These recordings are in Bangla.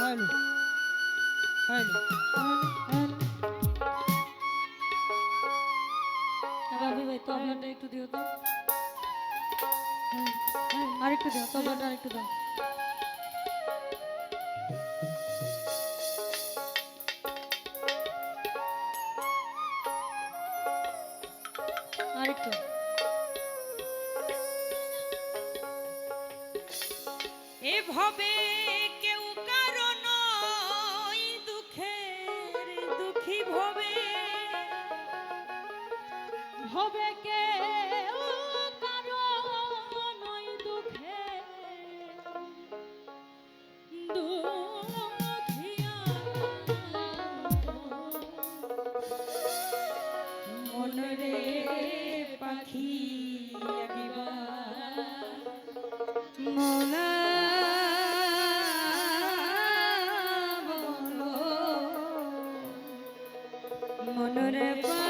হ্যালো হ্যালো রাবি ভাই তবলাটা একটু দিও তো। আরেকটু দাও তবলাটা আরেকটু দাও। আরেকটু এভাবে কেউ হবে কে? পাখি মোলা মনরে পাখি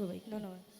সবাই ধন্যবাদ।